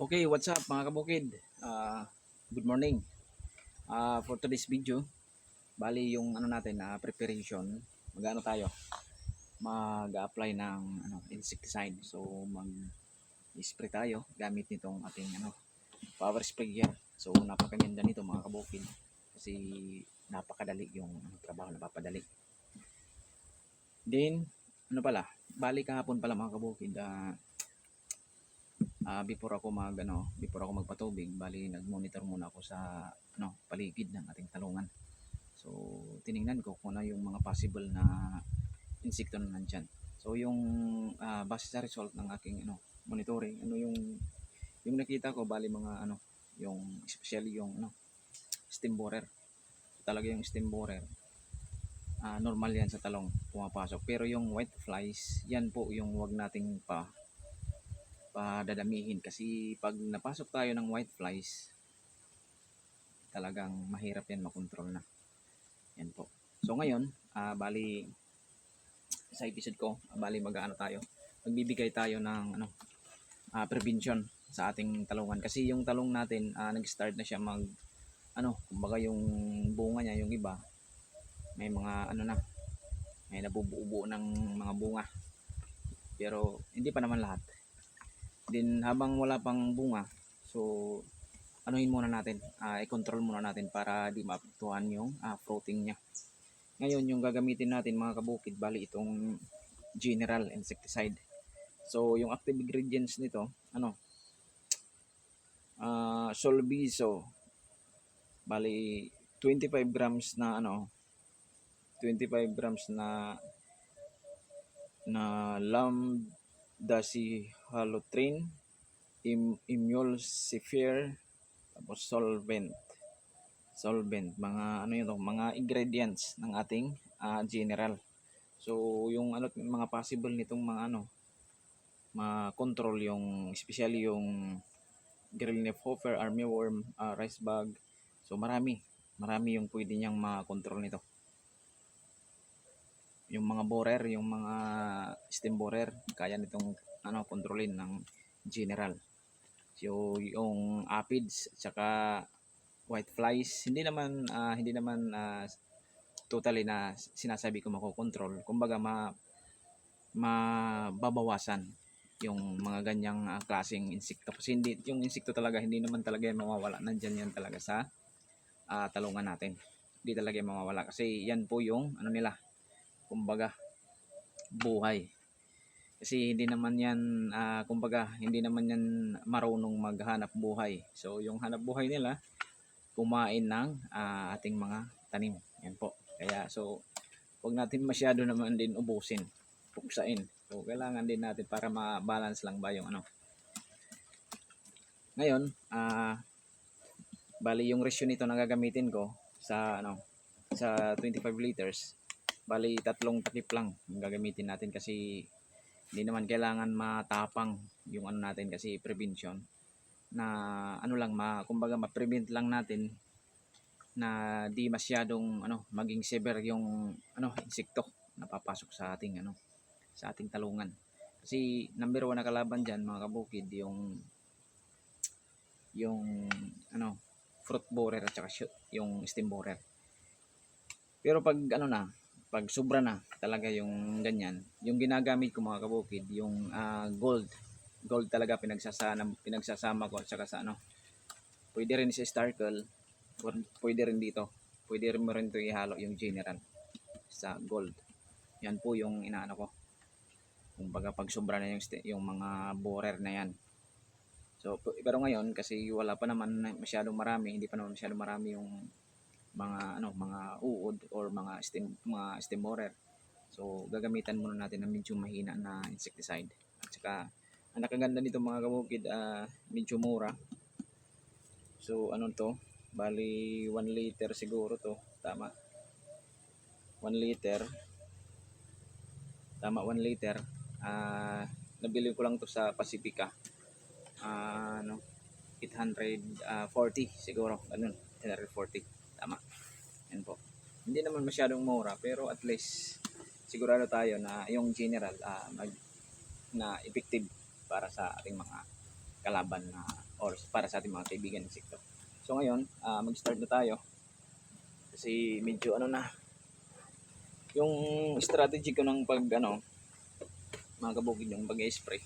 Okay, what's up mga kabukid? Ah, good morning. Ah, for today's video, bali yung ano natin na preparation, magano tayo? Mag-apply ng ano, insecticide. So mag-spray tayo gamit nitong ating ano, power sprayer. So napakaganda nito mga kabukid kasi napakadali yung trabaho na papadali. Then, ano pala, bali kahapon pala mga kabukid, ah, ah before ako mag ano, before ako magpatubig, bali nag-monitor muna ako sa ano, paligid ng ating talungan. So, tiningnan ko kung ano yung mga possible na insekto na nandyan. So, yung ah, base sa result ng aking ano, monitoring, ano yung yung nakita ko bali mga ano, yung especially yung ano, stem borer. Talaga yung stem borer. Ah, normal yan sa talong pumapasok. Pero yung white flies, yan po yung wag nating pa padadamihin. Kasi pag napasok tayo ng white flies talagang mahirap yan makontrol na. Yan po. So ngayon ah, bali sa episode ko bali mag-ano tayo magbibigay tayo ng ano ah, prevention sa ating talungan. Kasi yung talong natin ah, nag-start na siya mag ano kumbaga yung bunga niya yung iba may mga ano na may nabubuo ng mga bunga. Pero hindi pa naman lahat Then habang wala pang bunga, so anuhin muna natin, ah, i-control muna natin para di maapektuhan yung ah, fruiting niya. Ngayon yung gagamitin natin mga kabukid, bali itong general insecticide. So yung active ingredients nito, ano? Ah, Solviso. Bali 25 grams na ano, 25 grams na na lambdacyhalothrin, im emulsifier, tapos solvent. Solvent, mga ano yun, mga ingredients ng ating ah, general. So, yung ano mga possible nitong mga ano ma-control yung especially yung grill leaf hofer, armyworm, ah, rice bug. So, marami. Marami yung pwede niyang ma-control nito yung mga borer, yung mga stem borer, kaya nitong ano kontrolin ng general. So yung aphids at saka white flies, hindi naman ah, hindi naman ah, totally na sinasabi ko makokontrol. Kumbaga ma mababawasan yung mga ganyang ah, klaseng insekto. Kasi hindi, yung insekto talaga, hindi naman talaga yan mawawala. Nandyan yan talaga sa ah, talungan natin. Hindi talaga yan mawawala. Kasi yan po yung ano nila, kumbaga buhay. Kasi hindi naman yan ah, kumbaga hindi naman yan marunong maghanap buhay. So yung hanap buhay nila kumain ng ah, ating mga tanim. Yan po. Kaya so wag natin masyado naman din ubusin puksain. So kailangan din natin para ma-balance lang ba yung ano. Ngayon ah bali yung ratio nito na gagamitin ko sa ano sa 25 liters Bali, tatlong takip lang yung gagamitin natin kasi hindi naman kailangan matapang yung ano natin kasi prevention na ano lang ma kumbaga ma-prevent lang natin na di masyadong ano maging severe yung ano insekto na papasok sa ating ano sa ating talungan. Kasi number one na kalaban diyan mga kabukid yung yung ano fruit borer at saka yung stem borer. Pero pag ano na pag sobra na talaga yung ganyan, yung ginagamit ko mga kabukid, yung ah, gold. Gold talaga pinagsasama, pinagsasama ko at saka sa ano. Pwede rin sa Starkle, pwede rin dito. Pwede rin mo rin ito ihalo yung general sa gold. Yan po yung inaano ko. Kumbaga pag sobra na yung, yung mga borer na yan. So, pero ngayon kasi wala pa naman na- masyadong marami, hindi pa naman masyadong marami yung mga ano mga uod or mga stem mga stem borer. So gagamitan muna natin ng medyo mahina na insecticide. At saka ang nakaganda nito mga kabukid ah, medyo mura. So ano to? Bali 1 liter siguro to. Tama. 1 liter. Tama 1 liter. Ah nabili ko lang to sa Pacifica. Ah ano 840 siguro. Ganun. 840 tama yan po hindi naman masyadong mura pero at least sigurado tayo na yung general ah, mag, na effective para sa ating mga kalaban na or para sa ating mga kaibigan insekto. So ngayon, ah, mag-start na tayo. Kasi medyo ano na, yung strategy ko ng pag ano, mga kabukid yung pag-spray.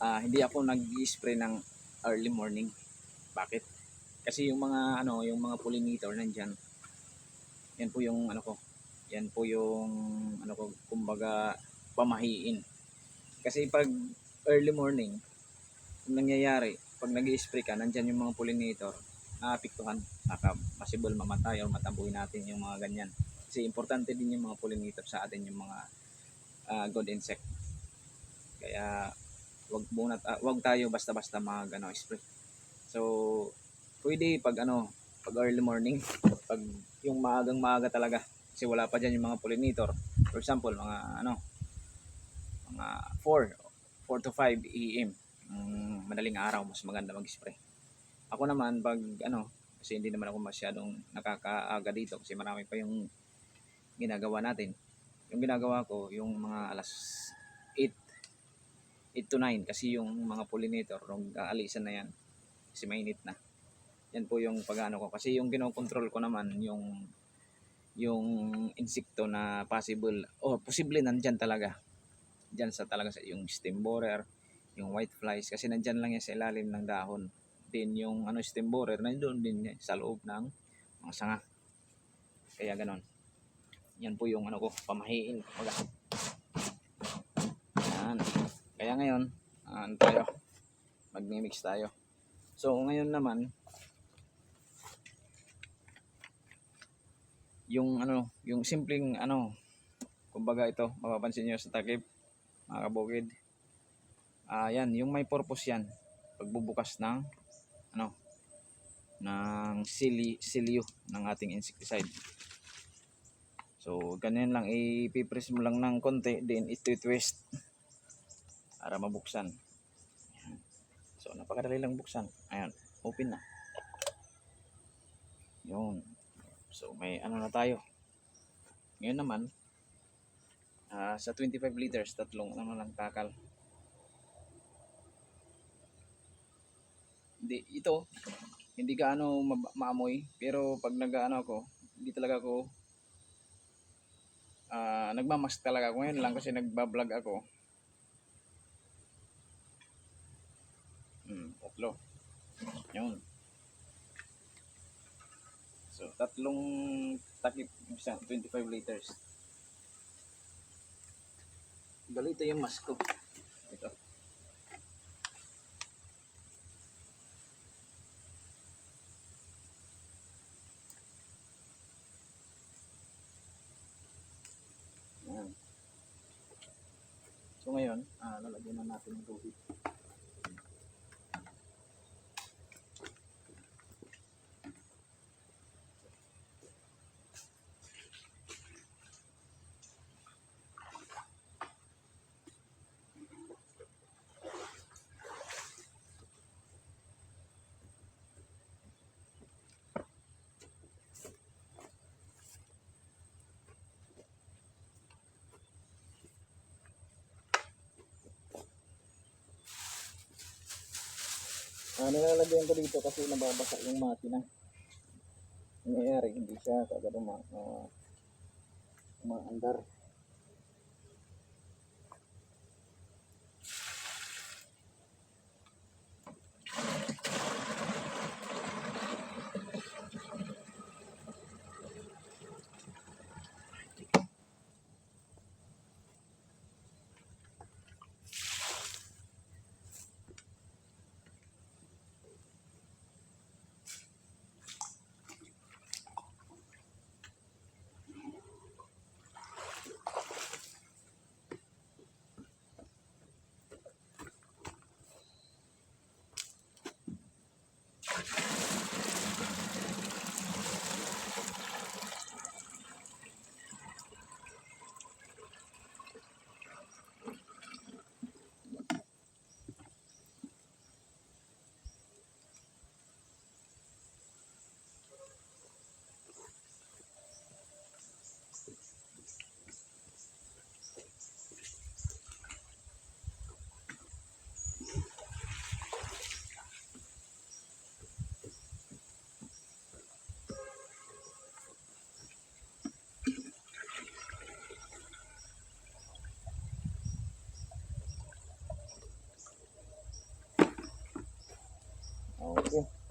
Ah, hindi ako nag-spray ng early morning. Bakit? Kasi yung mga ano, yung mga pollinator nandiyan. Yan po yung ano ko. Yan po yung ano ko, kumbaga pamahiin. Kasi pag early morning, ang nangyayari, pag nag spray ka, nandyan yung mga pollinator, naapektuhan, naka possible mamatay o matabuhin natin yung mga ganyan. Kasi importante din yung mga pollinator sa atin, yung mga ah, good insect. Kaya wag muna ta- wag tayo basta-basta mag ano, spray. So, pwede pag ano, pag early morning, pag yung maagang maaga talaga kasi wala pa diyan yung mga pollinator. For example, mga ano, mga 4 4 to 5 AM mm, madaling araw mas maganda mag-spray. Ako naman pag ano kasi hindi naman ako masyadong nakakaaga dito kasi marami pa yung ginagawa natin. Yung ginagawa ko yung mga alas 8 8 to 9 kasi yung mga pollinator nung aalisan na yan kasi mainit na. Yan po yung pag-ano ko kasi yung kinokontrol ko naman yung yung insekto na possible o posible nandyan talaga dyan sa talaga sa yung stem borer, yung white flies kasi nandyan lang yan sa ilalim ng dahon. Din yung ano stem borer nandoon din yan sa loob ng mga sanga. Kaya ganon. Yan po yung ano ko, pamahiin. Kumbaga. Yan. Kaya ngayon, ano tayo? Magmi-mix tayo. So ngayon naman, yung ano, yung simpleng ano, kumbaga ito, mapapansin nyo sa takip, mga kabukid. Ah, yan, yung may purpose yan. Pagbubukas ng ano ng sili silyo ng ating insecticide. So, ganyan lang ipipress mo lang ng konti, then ito-twist para mabuksan. So, napakadali lang buksan. Ayan, open na. Yun. So, may ano na tayo. Ngayon naman, Ah, sa 25 liters, tatlong ano lang takal. Hindi, ito, hindi ka ano ma- maamoy, pero pag nag-ano ako, hindi talaga ako ah nagmamask talaga ako ngayon lang kasi nagba-vlog ako. Hmm, tatlo. Yun. So, tatlong takip, isa, 25 liters. Galito yung mask ko. Ito. Yan. So ngayon, ah, lalagyan na natin ng tubig. Ah, nilalagyan ko dito kasi nababasa yung makina. Nangyayari, hindi siya kagad uh, umaandar. Okay.